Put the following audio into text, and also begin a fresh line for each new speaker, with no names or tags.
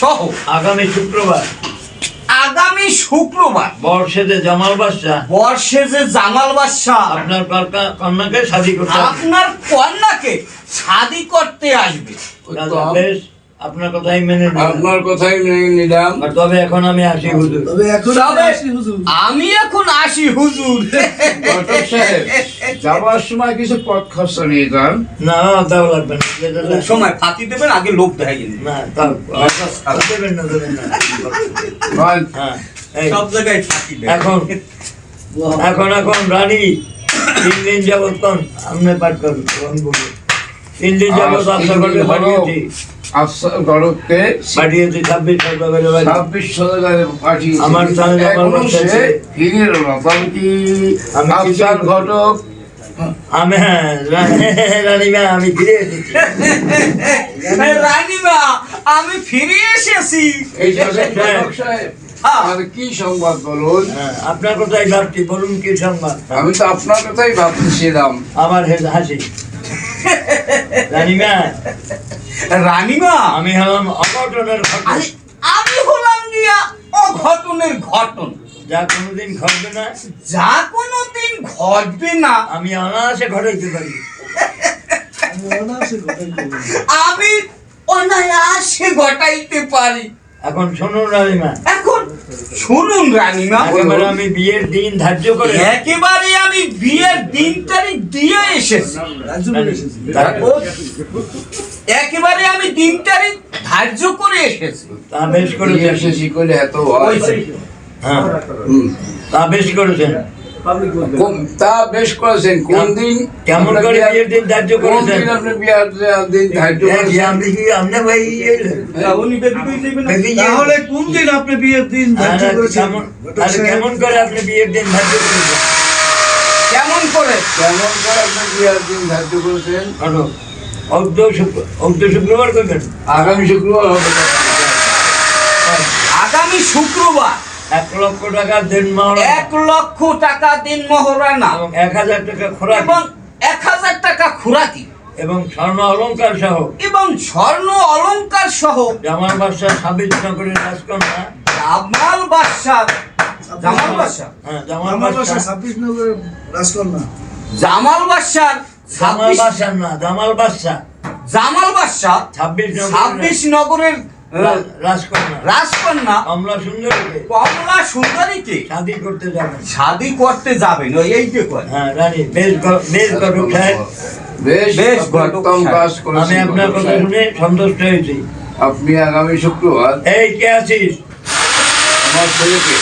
সহ
আগামী শুক্রবার।
আগামী শুক্রবার।
বর্ষেতে জামাল বাদশাহ।
বর্ষে যে জামাল বাদশাহ।
আপনার কন্যাকে শাদি করতে
আপনার কন্যাকে শাদি করতে আসবে।
বেশ আপনার কথাই মেনে।
আপনার কথাই মেনে নিলাম।
আর তবে এখন আমি আসি হুজুর।
তবে এখন আসি হুজুর।
আমি এখন আসি হুজুর।
সাহেব যাবার সময় কিছু পথ খরচা নিয়ে যান।
না তাও লাগবে না।
সময় ফাঁকি দেবেন আগে লোক দেখাই
না তাও তাও দেবেন না দেবেন না। হ্যাঁ।
সব জায়গায় ফাঁকি
এখন এখন এখন রানী তিন দিন যাবত কোন আপনি পাঠ করুন আমার
ঘটক?
আমি হ্যাঁ রানীমা আমি ফিরে এসেছি।
রানীমা আমি ফিরে এসেছি।
এই যে ঘটক সাহেব
হ্যাঁ।
আর কি সংবাদ বলুন?
হ্যাঁ, আপনার কথাই ভাবছি বলুন কি সংবাদ?
আমি তো আপনার কথাই ভাবতেছিলাম।
আমার হাসি। রানীমা।
রানীমা?
আমি হলাম অঘটনের ঘটন
আমি হলাম গিয়া অঘটনের ঘটন
যা কোনোদিন ঘটবে না।
যা কোনোদিন ঘটবে না।
আমি অনায়াসে ঘটাইতে পারি।
আমি অনায়াসে
ঘটাইতে পারি।
এখন শুনুন রানীমা।
এখন শুনুন রানীমা।
একেবারে আমি বিয়ের দিন ধার্য করে
একেবারে আমি বিয়ের দিন তারিখ দিয়ে এসেছি। একেবারে আমি দিন তারিখ ধার্য করে এসেছি।
তা বেশ করেছেন।
এসেছি করে এত হয়।
হ্যাঁ। তা বেশ করেছেন।
তা বেশ করেছেন। কোন দিন
কেমন করে বিয়ের দিন ধার্য
কোন
করেছেন?
দিন আপনি বিয়ের দিন ধার্য করেছেন?
আমি কি আপনি ভাই
উনি বেবি কই যাবেন
তাহলে কোন দিন আপনি বিয়ের দিন ধার্য করেছেন?
কেমন কেমন করে আপনি বিয়ের দিন ধার্য করেছেন?
কেমন করে?
কেমন করে আপনি বিয়ের দিন ধার্য করেছেন?
অর্ধ শুক্র অর্ধ শুক্রবার করবেন?
আগামী শুক্রবার হবে।
আগামী শুক্রবার?
এক লক্ষ টাকা দেন
এক লক্ষ টাকা দিন মহরানা
এবং এক হাজার টাকা
এবং এক হাজার টাকা খুরাকি।
এবং স্বর্ণ অলংকার সহ।
এবং স্বর্ণ অলংকার সহ।
জামাল বাদশাহ ছাব্বিশ নগরের রাজকন্যা।
জামাল বাদশাহ জামাল বাদশাহ।
হ্যাঁ জামাল বাদশাহ
নগরের রাজকন্যা।
জামাল বাদশাহ
জামাল বাদশাহ না জামাল বাদশাহ।
জামাল বাদশাহ
ছাব্বিশ
ছাব্বিশ
নগরের রাজকন্যা।
রাজকন্যা?
কমলা সুন্দরীকে
কমলা সুন্দরীকে
শাদি করতে যাবেন।
শাদি করতে যাবেন ওই এই যে
হ্যাঁ রানী বেশ বেশ সাহেব
বেশ
ঘটক
কাজ
আমি আপনার কথা শুনে সন্তুষ্ট হয়েছি।
আপনি আগামী শুক্রবার
এই কে আছিস?
আমার ছেলেকে